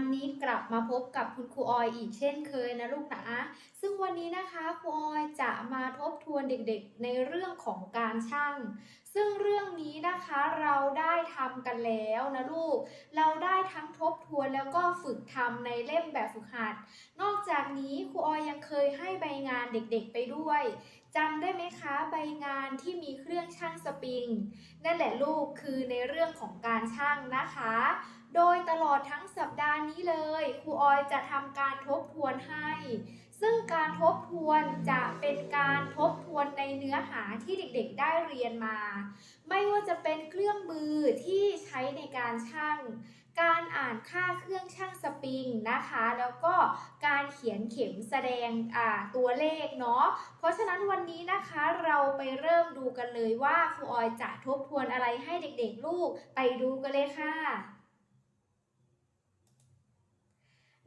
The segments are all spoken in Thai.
วันนี้กลับมาพบกับคุณครูออยอีกเช่นเคยนะลูกนะ ซึ่งวันนี้นะคะครูออยจะมาทบทวนเด็กๆ ในเรื่องของการช่าง ซึ่งเรื่องนี้นะคะเราได้ทำกันแล้วนะลูก เราได้ทั้งทบทวนแล้วก็ฝึกทำในเล่มแบบฝึกหัด นอกจากนี้ครูออยยังเคยให้ใบงานเด็กๆไปด้วยจำได้ไหมคะใบงานที่มีเครื่องช่างสปริง นั่นแหละลูกคือในเรื่องของการช่างนะคะ โดยตลอดทั้งสัปดาห์นี้เลยครูออยจะทำการทบทวนให้ ซึ่งการทบทวนจะเป็นการทบทวนในเนื้อหาที่เด็กๆได้เรียนมา ไม่ว่าจะเป็นเครื่องมือที่ใช้ในการช่าง การอ่านค่าเครื่องช่างสปริงนะคะ แล้วก็การเขียนเข็มแสดงตัวเลขเนาะ เพราะฉะนั้นวันนี้นะคะเราไปเริ่มดูกันเลยว่าครูออยจะทบทวนอะไรให้เด็กๆลูกไปดูกันเลยค่ะ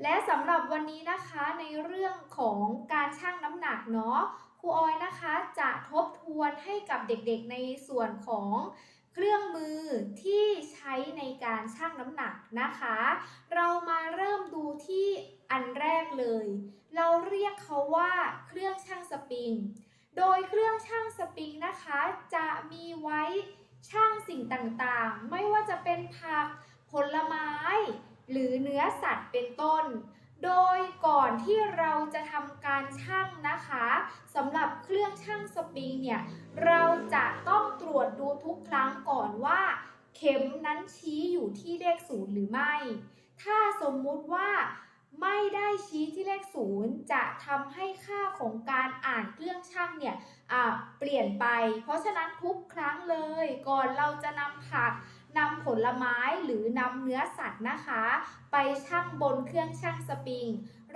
และสำหรับวันนี้นะคะในเรื่องของการชั่งน้ำหนักเนาะครูออยนะคะจะทบทวนให้กับเด็กๆในส่วนของเครื่องมือที่ใช้ในการชั่งน้ำหนักนะคะ เรามาเริ่มดูที่อันแรกเลย เราเรียกเขาว่าเครื่องชั่งสปริง โดยเครื่องชั่งสปริงนะคะ จะมีไว้ชั่งสิ่งต่างๆ ไม่ว่าจะเป็นผักผลไม้ หรือเนื้อสัตว์เป็นต้น โดยก่อนที่เราจะทำการชั่งนะคะสำหรับเครื่องชั่งสปริงเนี่ยเราจะต้องตรวจดูทุกครั้งก่อนว่า เข็มนั้นชี้อยู่ที่เลขศูนย์หรือไม่ ถ้าสมมุติว่าไม่ได้ชี้ที่เลขศูนย์จะทำให้ค่าของการอ่านเครื่องชั่งเนี่ยเปลี่ยนไป เพราะฉะนั้นทุกครั้งเลยก่อนเราจะนำผัก นำผลไม้หรือนำเนื้อสัตว์นะคะ ไปชั่งบนเครื่องชั่งสปริง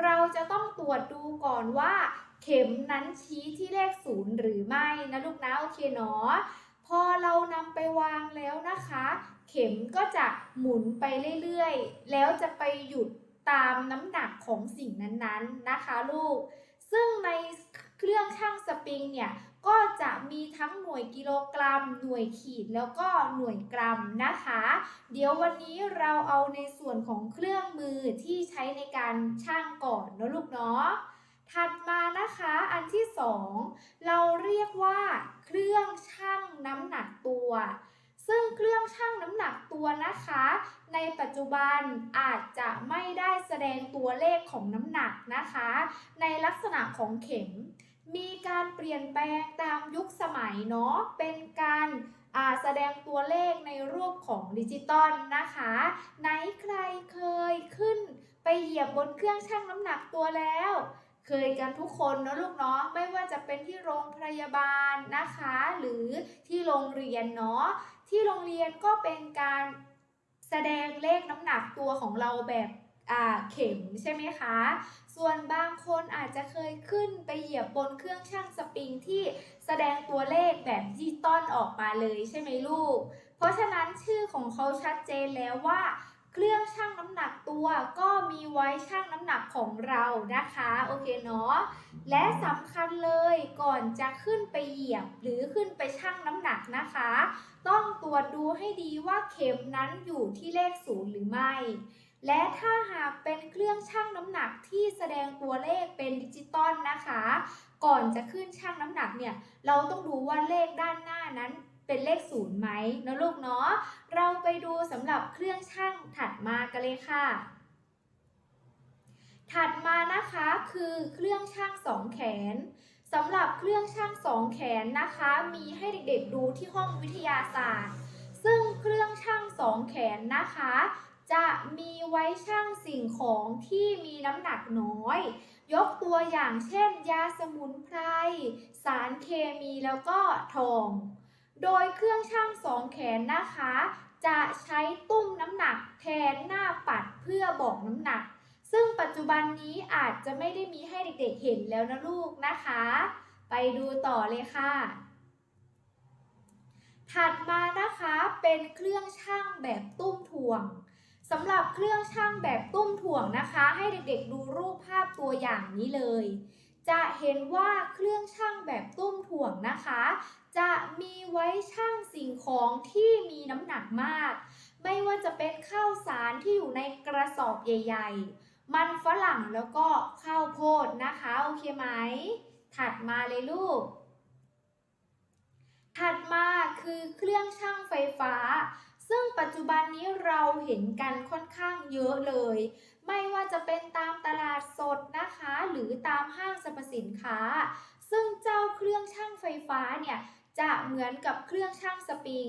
เราจะต้องตรวจดูก่อนว่า เข็มนั้นชี้ที่เลขศูนย์หรือไม่นะลูกนะโอเคเนาะพอเรานำไปวางแล้วนะคะ เข็มก็จะหมุนไปเรื่อยๆ แล้วจะไปหยุดตามน้ำหนักของสิ่งนั้นๆนะคะลูก ซึ่งใน รื่องชั่งสปริงเนี่ยก็จะมีทั้งหน่วยกิโลกรัม หน่วยขีดแล้วก็หน่วยกรัมนะคะ เดี๋ยววันนี้เราเอาในส่วนของเครื่องมือที่ใช้ในการชั่งก่อนเนอะลูกเนาะถัดมานะคะอันที่สองเราเรียกว่าเครื่องชั่งน้ำหนักตัว ซึ่งเครื่องชั่งน้ำหนักตัวนะคะ ในปัจจุบันอาจจะไม่ได้แสดงตัวเลขของน้ำหนักนะคะ ในลักษณะของเข็ม มีการเปลี่ยนแปลงตามยุคสมัยเนาะ เป็นการแสดงตัวเลขในรูปของดิจิตอลนะคะ ไหนใครเคยขึ้นไปเหยียบบนเครื่องชั่งน้ำหนักตัวแล้ว เคยกันทุกคนเนะลูกเนาะ ไม่ว่าจะเป็นที่โรงพยาบาลนะคะ หรือที่โรงเรียนเนาะ ที่โรงเรียนก็เป็นการแสดงเลขน้ำหนักตัวของเราแบบ เข็มใช่ไหมคะ ส่วนบางคนอาจจะเคยขึ้นไปเหยียบบนเครื่องชั่งสปริงที่แสดงตัวเลขแบบดิจิตอลออกมาเลยใช่ไหมลูก เพราะฉะนั้นชื่อของเขาชัดเจนแล้วว่า เครื่องชั่งน้ำหนักตัวก็มีไว้ชั่งน้ำหนักของเรานะคะ โอเคเนาะ และสำคัญเลยก่อนจะขึ้นไปเหยียบหรือขึ้นไปชั่งน้ำหนักนะคะ ต้องตรวจดูให้ดีว่าเข็มนั้นอยู่ที่เลขศูนย์หรือไม่ และถ้าหากเป็นเครื่องชั่งน้ำหนักที่แสดงตัวเลขเป็นดิจิตอลนะคะ ก่อนจะขึ้นชั่งน้ำหนักเนี่ย เราต้องดูว่าเลขด้านหน้านั้นเป็นเลขศูนย์ไหมนะลูกเนาะ เราไปดูสำหรับเครื่องชั่งถัดมากันเลยค่ะ ถัดมานะคะคือเครื่องชั่งสองแขนสำหรับเครื่องชั่งสองแขนนะคะ มีให้เด็กๆดูที่ห้องวิทยาศาสตร์ ซึ่งเครื่องชั่งสองแขนนะคะ จะมีไว้ชั่งสิ่งของที่มีน้ำหนักน้อย ยกตัวอย่างเช่น ยาสมุนไพร สารเคมีแล้วก็ทอง โดยเครื่องชั่งสองแขนนะคะ จะใช้ตุ้มน้ำหนักแทนหน้าปัดเพื่อบอกน้ำหนัก ซึ่งปัจจุบันนี้อาจจะไม่ได้มีให้เด็กๆเห็นแล้วนะลูกนะคะ ไปดูต่อเลยค่ะถัดมานะคะเป็นเครื่องชั่งแบบตุ้มถ่วง สำหรับเครื่องชั่งแบบตุ้มถ่วงนะคะ ให้เด็กๆดูรูปภาพตัวอย่างนี้เลย จะเห็นว่าเครื่องชั่งแบบตุ้มถ่วงนะคะ จะมีไว้ชั่งสิ่งของที่มีน้ำหนักมาก ไม่ว่าจะเป็นข้าวสารที่อยู่ในกระสอบใหญ่ ๆ มันฝรั่งแล้วก็ข้าวโพดนะคะ โอเคไหม ถัดมาเลยลูก ถัดมาคือเครื่องช่างไฟฟ้า ซึ่งปัจจุบันนี้เราเห็นกันค่อนข้างเยอะเลย ไม่ว่าจะเป็นตามตลาดสดนะคะ หรือตามห้างสรรพสินค้า ซึ่งเจ้าเครื่องช่างไฟฟ้าเนี่ยจะเหมือนกับเครื่องช่างสปริง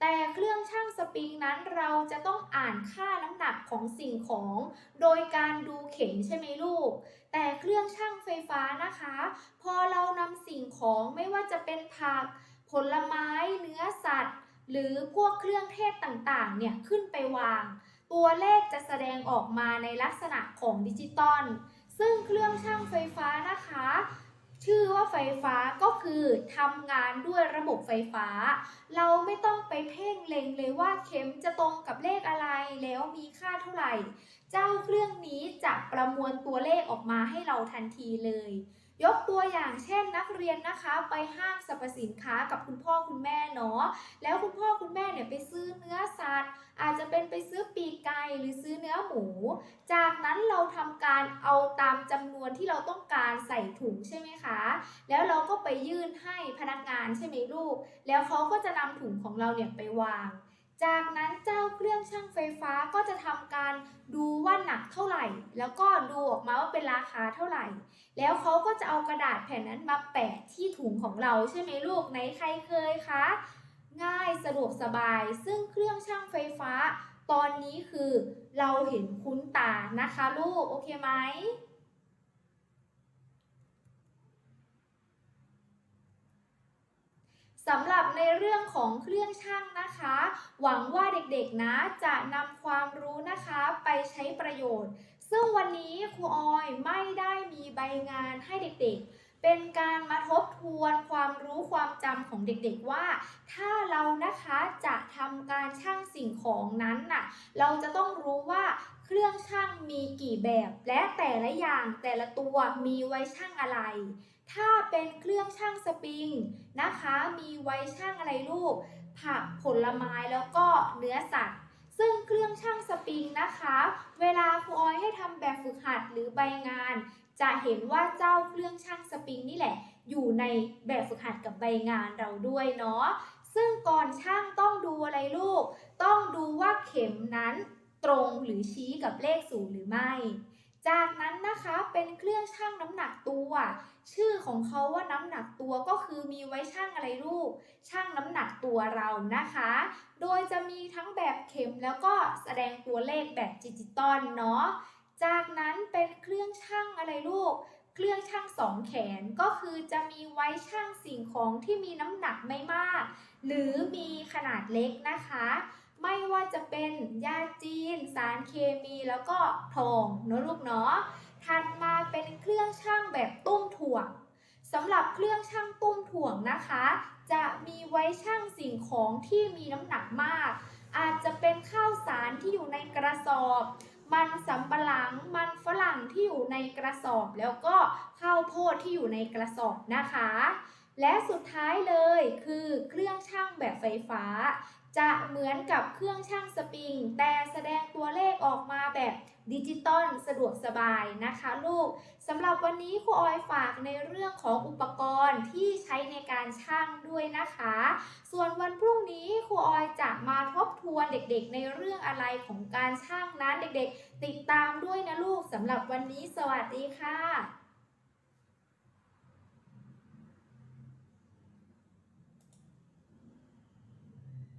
แต่เครื่องช่างสปริงนั้นเราจะต้องอ่านค่าน้ำหนักของสิ่งของ โดยการดูเข็มใช่ไหมลูก แต่เครื่องช่างไฟฟ้านะคะ พอเรานำสิ่งของไม่ว่าจะเป็นผัก ผลไม้เน หรือพวกเครื่องเทศต่างๆ เนี่ยขึ้นไปวาง ตัวเลขจะแสดงออกมาในลักษณะของดิจิตอล ซึ่งเครื่องช่างไฟฟ้านะคะ ชื่อว่าไฟฟ้าก็คือทำงานด้วยระบบไฟฟ้า เราไม่ต้องไปเพ่งเล็งเลยว่าเข็มจะตรงกับเลขอะไรแล้วมีค่าเท่าไหร่ เจ้าเครื่องนี้จะประมวลตัวเลขออกมาให้เราทันทีเลย ยกตัวอย่างเช่นนักเรียนนะคะ ไปห้างสรรพสินค้ากับคุณพ่อคุณแม่เนาะแล้วคุณพ่อคุณแม่เนี่ยไปซื้อเนื้อสัตว์ อาจจะเป็นไปซื้อปีกไก่หรือซื้อเนื้อหมู จากนั้นเราทำการเอาตามจำนวนที่เราต้องการใส่ถุงใช่ไหมคะ แล้วเราก็ไปยื่นให้พนักงานใช่ไหมลูก แล้วเขาก็จะนำถุงของเราเนี่ยไปวาง จากนั้นเจ้าเครื่องช่างไฟฟ้าก็จะทำการดูว่าหนักเท่าไหร่ แล้วก็ดูออกมาว่าเป็นราคาเท่าไหร่ แล้วเขาก็จะเอากระดาษแผ่นนั้นมาแปะที่ถุงของเราใช่ไหมลูกไหนใครเคยคะง่ายสะดวกสบาย ซึ่งเครื่องช่างไฟฟ้า ตอนนี้คือเราเห็นคุ้นตานะคะลูก โอเคไหมสำหรับในเรื่องของเครื่องช่างนะคะ หวังว่าเด็กๆนะจะนำความรู้นะคะไปใช้ประโยชน์ ซึ่งวันนี้ครูออยไม่ได้มีใบงานให้เด็กๆ เป็นการมาทบทวนความรู้ความจำของเด็กๆว่า ถ้าเรานะคะจะทำการช่างสิ่งของนั้นน่ะ เราจะต้องรู้ว่าเครื่องช่างมีกี่แบบ และแต่ละอย่างแต่ละตัวมีไว้ช่างอะไร ถ้าเป็นเครื่องช่างสปริงนะคะ มีไว้ช่างอะไรลูก ผักผลไม้แล้วก็เนื้อสัตว์ ซึ่งเครื่องช่างสปริงนะคะ เวลาครูออยให้ทำแบบฝึกหัดหรือใบงาน จะเห็นว่าเจ้าเครื่องช่างสปริงนี่แหละ อยู่ในแบบฝึกหัดกับใบงานเราด้วยเนาะซึ่งก่อนช่างต้องดูอะไรลูก ต้องดูว่าเข็มนั้นตรงหรือชี้กับเลขศูนย์หรือไม่ จากนั้นนะคะเป็นเครื่องชั่งน้ำหนักตัว ชื่อของเขาว่าน้ำหนักตัวก็คือมีไว้ชั่งอะไรลูกชั่งน้ำหนักตัวเรานะคะ โดยจะมีทั้งแบบเข็มแล้วก็แสดงตัวเลขแบบดิจิตอลเนาะจากนั้นเป็นเครื่องชั่งอะไรลูก เครื่องชั่งสองแขนก็คือจะมีไว้ชั่งสิ่งของที่มีน้ำหนักไม่มาก หรือมีขนาดเล็กนะคะ ไม่ว่าจะเป็นยาจีน สารเคมีแล้วก็ทองเนอะลูกเนาะถัดมาเป็นเครื่องชั่งแบบตุ้มถ่วงสำหรับเครื่องชั่งตุ้มถ่วงนะคะ จะมีไว้ชั่งสิ่งของที่มีน้ำหนักมาก อาจจะเป็นข้าวสารที่อยู่ในกระสอบ มันสำปะหลังมันฝรั่งที่อยู่ในกระสอบ แล้วก็ข้าวโพดที่อยู่ในกระสอบนะคะ และสุดท้ายเลยคือเครื่องชั่งแบบไฟฟ้า จะเหมือนกับเครื่องชั่งสปริง แต่แสดงตัวเลขออกมาแบบดิจิตอลสะดวกสบายนะคะลูกสำหรับวันนี้ครูออยฝากในเรื่องของอุปกรณ์ที่ใช้ในการชั่งด้วยนะคะ ส่วนวันพรุ่งนี้ครูออยจะมาทบทวนเด็กๆ ในเรื่องอะไรของการชั่งนั้นเด็กๆ ติดตามด้วยนะลูกสำหรับวันนี้สวัสดีค่ะ